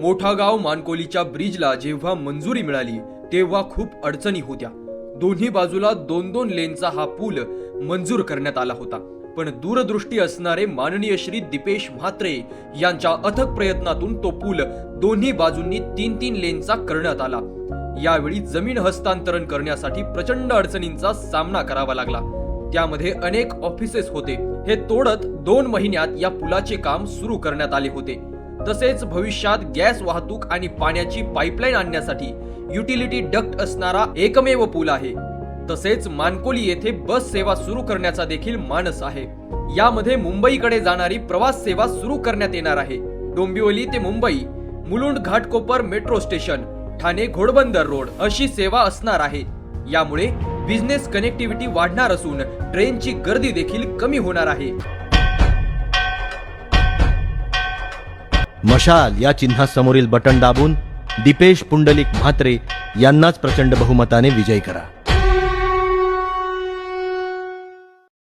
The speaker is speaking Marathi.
मोठा गाव मानकोलीच्या ब्रिजला जेव्हा मंजुरी मिळाली तेव्हा खूप अडचणी होत्या. दोन्ही बाजूला दोन दोन लेनचा हा पूल मंजूर करण्यात आला होता. पण दूरदृष्टी असणारे माननीय श्री दिपेश म्हात्रे यांच्या अथक प्रयत्नातून तो पूल दोन्ही बाजूंनी तीन तीन लेनचा करण्यात आला. यावेळी जमीन हस्तांतरण करण्यासाठी प्रचंड अडचणींचा सामना करावा लागला. त्यामध्ये अनेक ऑफिसेस होते. हे तोडत दोन महिन्यात या पुलाचे काम सुरू करण्यात आले होते. तसेच भविष्यात गॅस वाहतूक आणि पाण्याची पाईपलाईन आणण्यासाठी युटिलिटी डक्ट असणारा एकमेव पूल आहे. तसेच मानकोली येथे बस सेवा सुरू करण्याचा देखील मानस आहे. यामध्ये मुंबईकडे जाणारी प्रवास सेवा सुरू करण्यात येणार आहे. डोंबिवली ते Mumbai Mulund Ghatkopar metro station Thane Ghodbunder road अशी सेवा असणार आहे. यामुळे बिझनेस कनेक्टिव्हिटी वाढणार असून ट्रेनची गर्दी देखील कमी होणार आहे. मशाल या चिन्हासमोरील बटन दाबून दीपेश पुंडलिक म्हात्रे यांनाच प्रचंड बहुमताने विजयी करा.